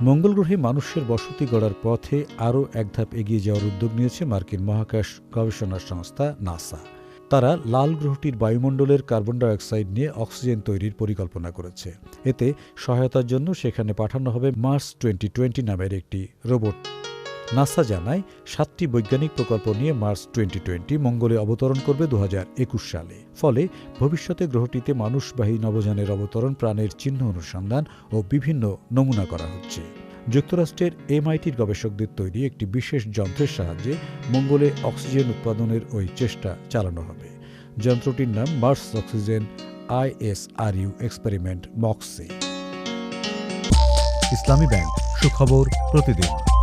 মঙ্গল গ্রহে মানুষের বসতি গড়ার পথে আরও এক ধাপ এগিয়ে যাওয়ার উদ্যোগ নিয়েছে মার্কিন মহাকাশ গবেষণা সংস্থা নাসা। তারা লাল গ্রহটির বায়ুমণ্ডলের কার্বন ডাইঅক্সাইড নিয়ে অক্সিজেন তৈরির পরিকল্পনা করেছে। এতে সহায়তার জন্য সেখানে পাঠানো হবে মার্স টোয়েন্টি টোয়েন্টি নামের একটি রোবট। নাসা জানায়, সাতটি বৈজ্ঞানিক প্রকল্প নিয়ে মার্স টোয়েন্টি টোয়েন্টি মঙ্গলে অবতরণ করবে দু হাজার একুশ সালে। ফলে ভবিষ্যতে গ্রহটিতে মানুষবাহী নবযানের অবতরণ, প্রাণের চিহ্ন অনুসন্ধান ও বিভিন্ন নমুনা করা হচ্ছে। যুক্তরাষ্ট্রের এমআইটির গবেষকদের তৈরি একটি বিশেষ যন্ত্রের সাহায্যে মঙ্গলে অক্সিজেন উৎপাদনের ওই চেষ্টা চালানো হবে। যন্ত্রটির নাম Mars oxygen ISRU experiment MOXIE Islami bank, সুখবর প্রতিদিন।